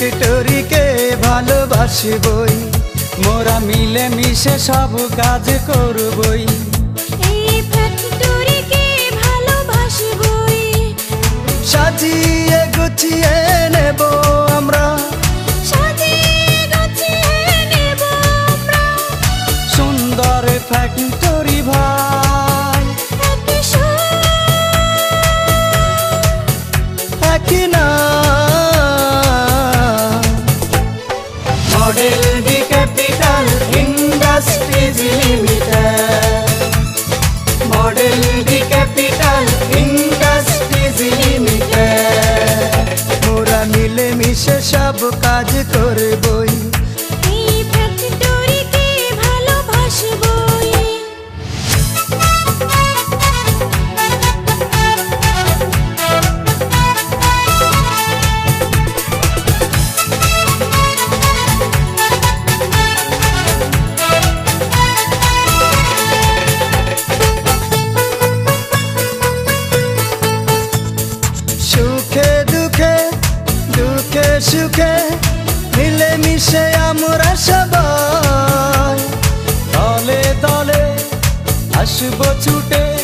ভিক্টোরিকে ভালোবাসি বই মোরা মিলে মিশে সব কাজ করবই। সাজিয়ে গুছিয়ে নেব। কাজ করবই। দেশে আমরা সবাই। দলে দলে আসব ছুটে।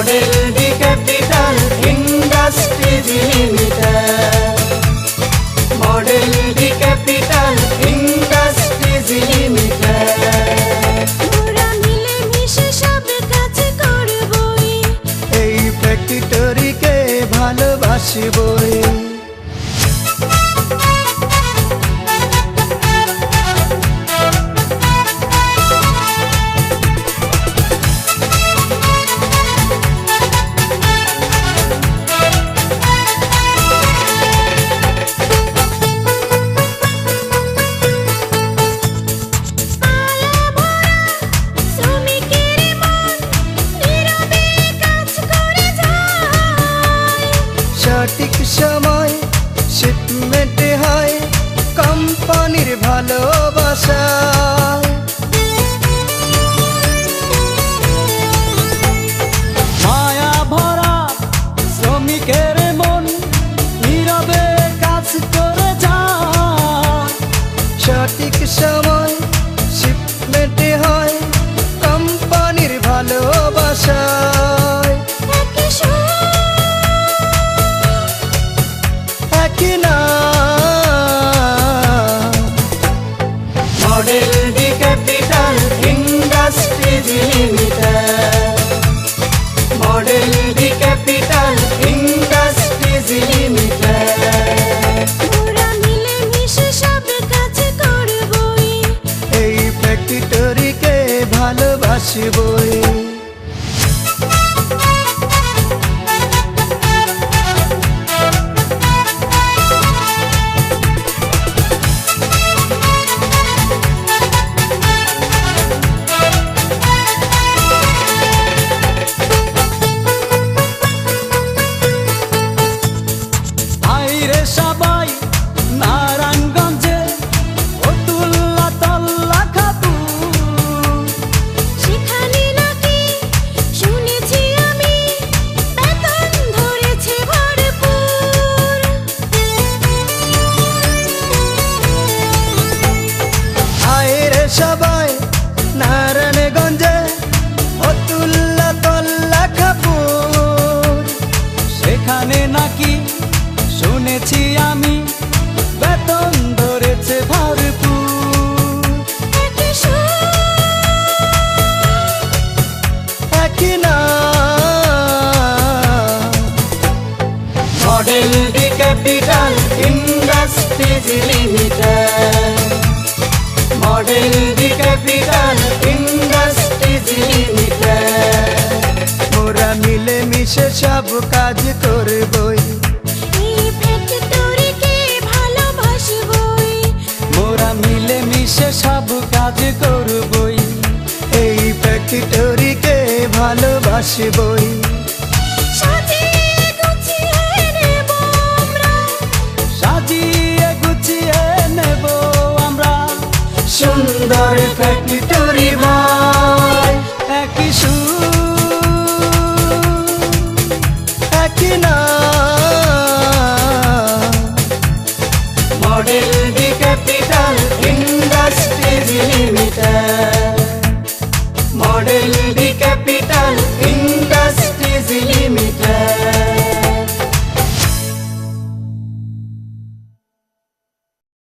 Model D capital industries limited. Model D capital industries limited. এই ফ্যাক্টরিকে ভালোবাসিব। সঠিক সময় শিপমেন্টে হয় কোম্পানির ভালোবাসা। বাঁচবই জীবনে নাকি? শুনেছি আমি, বেতন ধরেছে ভরপুর। না। Model D capital industries limited. Model D capital industries limited. মোরা মিলে মিশে সব কাজ ফ্যাক্টরিকে ভালোবাসবই